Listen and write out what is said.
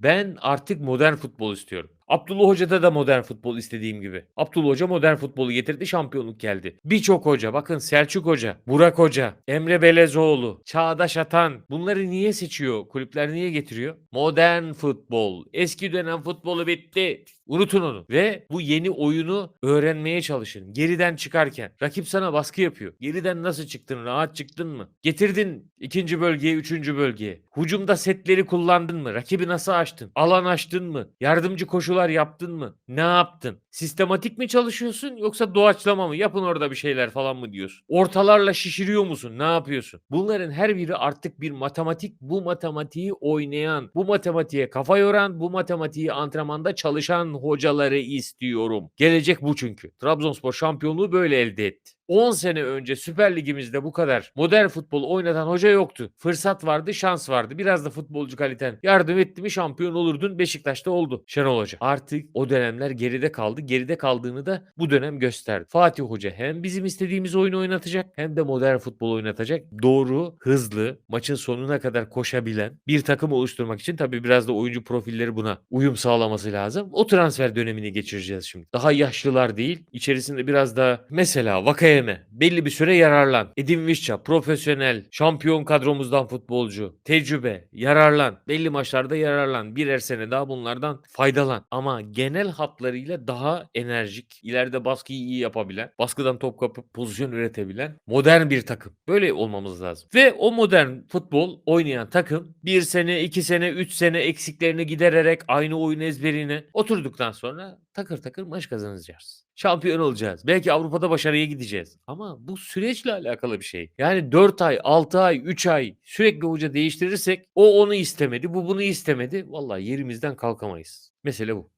Ben artık modern futbol istiyorum. Abdullah Hoca'da da modern futbol istediğim gibi. Abdullah Hoca modern futbolu getirdi, şampiyonluk geldi. Birçok hoca, bakın Selçuk Hoca, Burak Hoca, Emre Belezoğlu, Çağdaş Atan bunları niye seçiyor? Kulüpler niye getiriyor? Modern futbol. Eski dönem futbolu bitti. Unutun onu. Ve bu yeni oyunu öğrenmeye çalışın. Geriden çıkarken. Rakip sana baskı yapıyor. Geriden nasıl çıktın? Rahat çıktın mı? Getirdin ikinci bölgeye, üçüncü bölgeye. Hucumda setleri kullandın mı? Rakibi nasıl açtın? Alan açtın mı? Yardımcı koşular yaptın mı? Ne yaptın? Sistematik mi çalışıyorsun yoksa doğaçlama mı? Yapın orada bir şeyler falan mı diyorsun? Ortalarla şişiriyor musun? Ne yapıyorsun? Bunların her biri artık bir matematik. Bu matematiği oynayan, bu matematiğe kafa yoran, bu matematiği antrenmanda çalışan hocaları istiyorum. Gelecek bu çünkü. Trabzonspor şampiyonluğu böyle elde etti. 10 sene önce Süper Ligimizde bu kadar modern futbol oynatan hoca yoktu. Fırsat vardı, şans vardı. Biraz da futbolcu kaliten yardım etti mi şampiyon olurdun. Beşiktaş'ta oldu Şenol Hoca. Artık o dönemler geride kaldı. Geride kaldığını da bu dönem gösterdi. Fatih Hoca hem bizim istediğimiz oyunu oynatacak hem de modern futbol oynatacak. Doğru, hızlı, maçın sonuna kadar koşabilen bir takım oluşturmak için tabii biraz da oyuncu profilleri buna uyum sağlaması lazım. O transfer dönemini geçireceğiz şimdi. Daha yaşlılar değil. İçerisinde biraz da mesela Vakayeme belli bir süre yararlan. Edin Visca profesyonel, şampiyon kadromuzdan futbolcu, tecrübe, yararlan. Belli maçlarda yararlan. Birer sene daha bunlardan faydalan. Ama genel hatlarıyla daha enerjik, ileride baskıyı iyi yapabilen, baskıdan top kapıp pozisyon üretebilen modern bir takım. Böyle olmamız lazım. Ve o modern futbol oynayan takım bir sene, iki sene, üç sene eksiklerini gidererek aynı oyun ezberine oturduktan sonra takır takır maç kazanacağız. Şampiyon olacağız. Belki Avrupa'da başarıya gideceğiz. Ama bu süreçle alakalı bir şey. Yani 4 ay, 6 ay, 3 ay sürekli hoca değiştirirsek o onu istemedi, bu bunu istemedi. Vallahi yerimizden kalkamayız. Mesele bu.